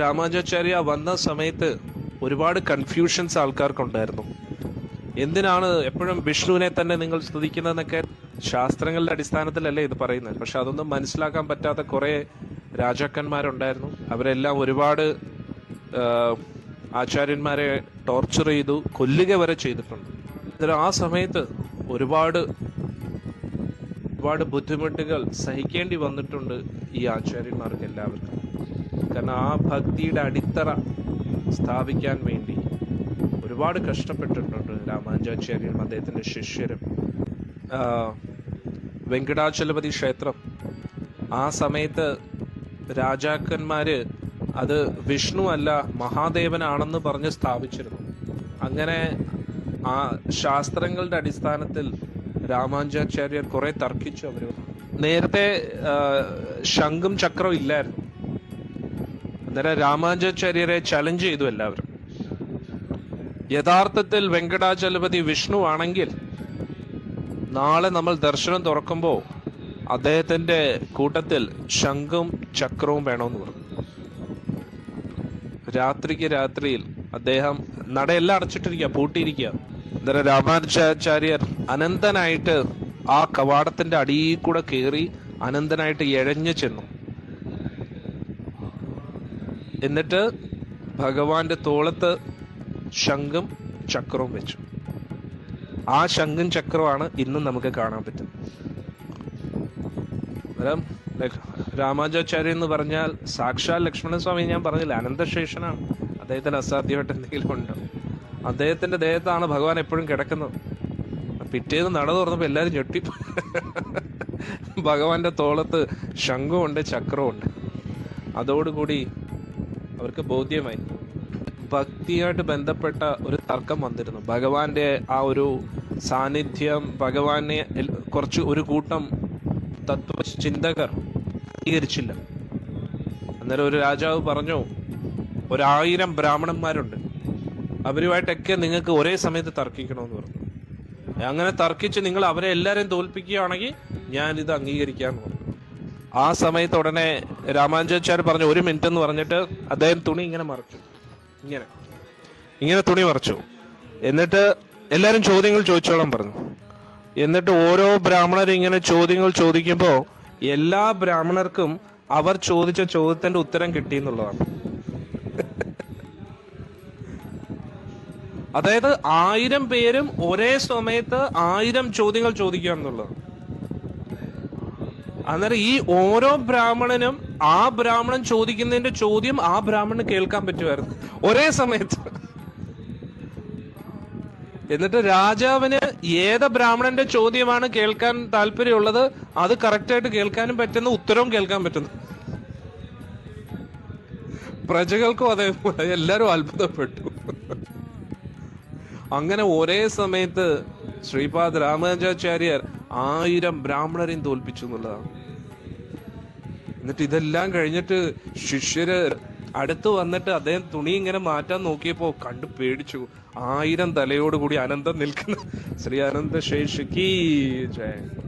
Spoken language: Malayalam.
രാമാനുജാചാര്യ വന്ന സമയത്ത് ഒരുപാട് കൺഫ്യൂഷൻസ് ആൾക്കാർക്കുണ്ടായിരുന്നു. എന്തിനാണ് എപ്പോഴും വിഷ്ണുവിനെ തന്നെ നിങ്ങൾ സ്തുതിക്കുന്നതെന്നൊക്കെ ശാസ്ത്രങ്ങളുടെ അടിസ്ഥാനത്തിലല്ലേ ഇത് പറയുന്നത്. പക്ഷെ അതൊന്നും മനസ്സിലാക്കാൻ പറ്റാത്ത കുറെ രാജാക്കന്മാരുണ്ടായിരുന്നു. അവരെല്ലാം ഒരുപാട് ആചാര്യന്മാരെ ടോർച്ചർ ചെയ്തു കൊല്ലുക വരെ ചെയ്തിട്ടുണ്ട്. അന്നേരം ആ സമയത്ത് ഒരുപാട് ഒരുപാട് ബുദ്ധിമുട്ടുകൾ സഹിക്കേണ്ടി വന്നിട്ടുണ്ട് ഈ ആചാര്യന്മാർക്ക് എല്ലാവർക്കും. കാരണം ആ ഭക്തിയുടെ അടിത്തറ സ്ഥാപിക്കാൻ വേണ്ടി ഒരുപാട് കഷ്ടപ്പെട്ടിട്ടുണ്ട് രാമാനുജാചാര്യനും അദ്ദേഹത്തിന്റെ ശിഷ്യരും. വെങ്കടാചലപതി ക്ഷേത്രം. ആ സമയത്ത് രാജാക്കന്മാർ അത് വിഷ്ണു അല്ല മഹാദേവനാണെന്ന് പറഞ്ഞ് സ്ഥാപിച്ചിരുന്നു. അങ്ങനെ ആ ശാസ്ത്രങ്ങളുടെ അടിസ്ഥാനത്തിൽ രാമാനുജാചാര്യർ കുറെ തർക്കിച്ചു അവർ നേരത്തെ ശംഖും ചക്രവും ഇല്ലായിരുന്നു. അന്നേരം രാമാനുജാചാര്യരെ ചലഞ്ച് ചെയ്തു എല്ലാവരും. യഥാർത്ഥത്തിൽ വെങ്കടാചലപതി വിഷ്ണു ആണെങ്കിൽ നാളെ നമ്മൾ ദർശനം തുറക്കുമ്പോൾ അദ്ദേഹത്തിന്റെ കൂട്ടത്തിൽ ശംഖും ചക്രവും വേണമെന്ന് പറഞ്ഞു. രാത്രിക്ക് രാത്രിയിൽ അദ്ദേഹം നടയെല്ലാം അടച്ചിട്ടിരിക്കുക പൂട്ടിയിരിക്കുക. അന്നേരം രാമാനുജാചാര്യർ അനന്തനായിട്ട് ആ കവാടത്തിന്റെ അടിയിൽ കൂടെ കയറി അനന്തനായിട്ട് എഴഞ്ഞു ചെന്നു. എന്നിട്ട് ഭഗവാന്റെ തോളത്ത് ശംഖും ചക്രവും വെച്ചു. ആ ശംഖും ചക്രമാണ് ഇന്നും നമുക്ക് കാണാൻ പറ്റുന്നത് രാമാനുജാചാര്യ എന്ന് പറഞ്ഞാൽ സാക്ഷാൽ ലക്ഷ്മണ സ്വാമി ഞാൻ പറഞ്ഞില്ല അനന്തശേഷനാണ്. അദ്ദേഹത്തിന് അസാധ്യമായിട്ട് എന്തെങ്കിലും ഉണ്ടോ? അദ്ദേഹത്തിന്റെ ദേഹത്താണ് ഭഗവാൻ എപ്പോഴും കിടക്കുന്നത്. പിറ്റേന്ന് നട തുറന്നപ്പോൾ എല്ലാവരും ഞെട്ടി. ഭഗവാന്റെ തോളത്ത് ശംഖുമുണ്ട് ചക്രമുണ്ട് അതോടുകൂടി അവർക്ക് ബോധ്യമായി. ഭക്തിയായിട്ട് ബന്ധപ്പെട്ട ഒരു തർക്കം വന്നിരുന്നു. ഭഗവാന്റെ ആ ഒരു സാന്നിധ്യം ഭഗവാനെ കുറച്ച് ഒരു കൂട്ടം തത്വചിന്തകർ അംഗീകരിച്ചില്ല. അന്നേരം ഒരു രാജാവ് പറഞ്ഞു ഒരായിരം ബ്രാഹ്മണന്മാരുണ്ട്. അവരുമായിട്ടൊക്കെ നിങ്ങൾക്ക് ഒരേ സമയത്ത് തർക്കിക്കണമെന്ന് പറഞ്ഞു. അങ്ങനെ തർക്കിച്ച് നിങ്ങൾ അവരെ എല്ലാവരെയും തോൽപ്പിക്കുകയാണെങ്കിൽ ഞാൻ ഇത് അംഗീകരിക്കാന്ന് പറഞ്ഞു. ആ സമയത്ത് ഉടനെ രാമാനുജാചാര്യ പറഞ്ഞു ഒരു മിനിറ്റ് എന്ന് പറഞ്ഞിട്ട് അദ്ദേഹം തുണി ഇങ്ങനെ മറച്ചു. ഇങ്ങനെ. ഇങ്ങനെ തുണി മറച്ചു. എന്നിട്ട് എല്ലാരും ചോദ്യങ്ങൾ ചോദിച്ചോളാൻ പറഞ്ഞു. എന്നിട്ട് ഓരോ ബ്രാഹ്മണരും ഇങ്ങനെ ചോദ്യങ്ങൾ ചോദിക്കുമ്പോൾ എല്ലാ ബ്രാഹ്മണർക്കും അവർ ചോദിച്ച ചോദ്യത്തിന്റെ ഉത്തരം കിട്ടി എന്നുള്ളതാണ്. അതായത് ആയിരം പേരും ഒരേ സമയത്ത് ആയിരം ചോദ്യങ്ങൾ ചോദിക്കുക എന്നുള്ളത്. അന്നേരം ഈ ഓരോ ബ്രാഹ്മണനും ആ ബ്രാഹ്മണൻ ചോദിക്കുന്നതിന്റെ ചോദ്യം ആ ബ്രാഹ്മണന് കേൾക്കാൻ പറ്റുമായിരുന്നു. ഒരേ സമയത്ത്. എന്നിട്ട് രാജാവിന് ഏത് ബ്രാഹ്മണന്റെ ചോദ്യമാണ് കേൾക്കാൻ താല്പര്യമുള്ളത് അത് കറക്റ്റായിട്ട് കേൾക്കാനും പറ്റുന്ന ഉത്തരവും കേൾക്കാൻ പറ്റുന്നു. പ്രജകൾക്കും അതേപോലെ എല്ലാരും അത്ഭുതപ്പെട്ടു. അങ്ങനെ ഒരേ സമയത്ത് ശ്രീപാദ് രാമാനുജാചാര്യർ ആയിരം ബ്രാഹ്മണരെയും തോൽപ്പിച്ചു എന്നുള്ളതാണ്. എന്നിട്ട് ഇതെല്ലാം കഴിഞ്ഞിട്ട് ശിഷ്യര് അടുത്ത് വന്നിട്ട് അദ്ദേഹം തുണി ഇങ്ങനെ മാറ്റാൻ നോക്കിയപ്പോ കണ്ടു പേടിച്ചു. ആയിരം തലയോടുകൂടി അനന്തം നിൽക്കുന്ന. ശ്രീ അനന്ത ശേഷിക്ക് ജയ.